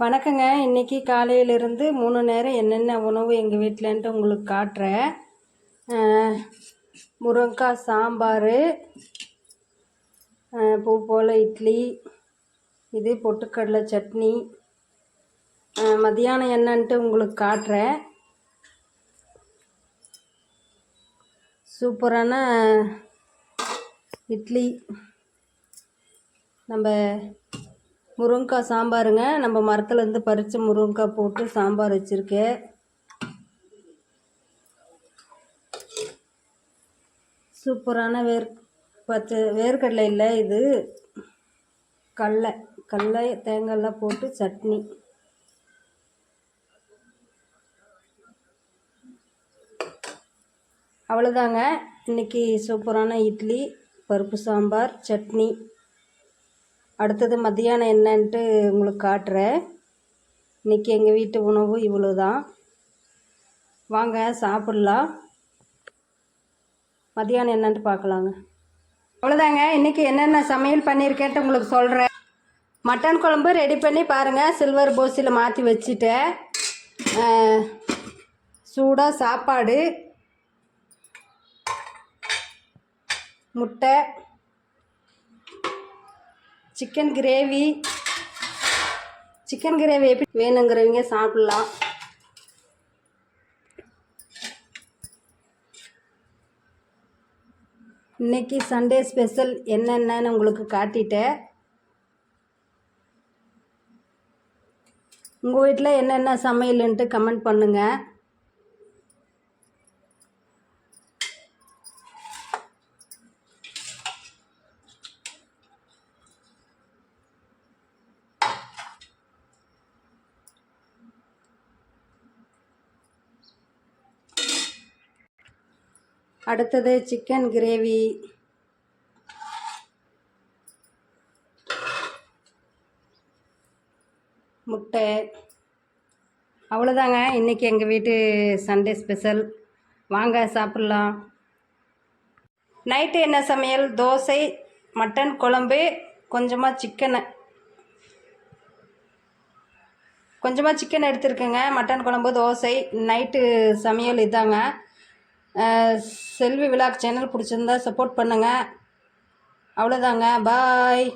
வணக்கங்க. இன்றைக்கி காலையிலேருந்து மூணு நேரம் என்னென்ன உணவு எங்கள் வீட்டிலன்ட்டு உங்களுக்கு காட்டுறேன். முருங்கக்காய் சாம்பார் பூ போல் இட்லி இது பொட்டுக்கடலை சட்னி. மதியானம் என்னன்ட்டு உங்களுக்கு காட்டுறேன். சூப்பரான இட்லி. நம்ம முருங்கைக்காய் சாம்பாருங்க. நம்ம மரத்துலேருந்து பறித்து முருங்கைக்காய் போட்டு சாம்பார் வச்சுருக்கேன். சூப்பரான வேர் பச்சை வேர்க்கடலை இல்லை இது. கடலை கடலை தேங்காயெல்லாம் போட்டு சட்னி. அவ்வளோதாங்க இன்றைக்கி சூப்பரான இட்லி பருப்பு சாம்பார் சட்னி. அடுத்தது மத்தியானம் என்னன்ட்டு உங்களுக்கு காட்டுறேன். இன்றைக்கி எங்கள் வீட்டு உணவு இவ்வளோ தான் வாங்க சாப்பிட்லாம். மத்தியானம் என்னன்ட்டு பார்க்கலாங்க. அவ்வளோதாங்க இன்றைக்கி என்னென்ன சமையல் பண்ணியிருக்கேன்ட்டு உங்களுக்கு சொல்கிறேன் மட்டன் குழம்பு ரெடி பண்ணி பாருங்கள் சில்வர் போசியில் மாற்றி வச்சுட்டேன். சூடாக சாப்பாடு. முட்டை. சிக்கன் கிரேவி சிக்கன் கிரேவி எப்படி வேணுங்கிறவங்க சாப்பிட்லாம். இன்னைக்கு சண்டே ஸ்பெஷல் என்னென்னு உங்களுக்கு காட்டிட்டேன். உங்கள் வீட்டில் என்னென்ன சமையலுன்ட்டு கமெண்ட் பண்ணுங்கள் அடுத்தது சிக்கன் கிரேவி முட்டை. அவ்வளோதாங்க இன்றைக்கி எங்கள் வீட்டு சண்டே ஸ்பெஷல் வாங்க சாப்பிட்லாம். நைட்டு என்ன சமையல்? தோசை மட்டன் குழம்பு கொஞ்சமாக சிக்கனு கொஞ்சமாக சிக்கன் எடுத்துருக்கேங்க. மட்டன் குழம்பு தோசை. நைட்டு சமையல் இதாங்க. செல்வி விழாக் சேனல் பிடிச்சிருந்தா சப்போர்ட் பண்ணுங்கள் அவ்வளோதாங்க பாய்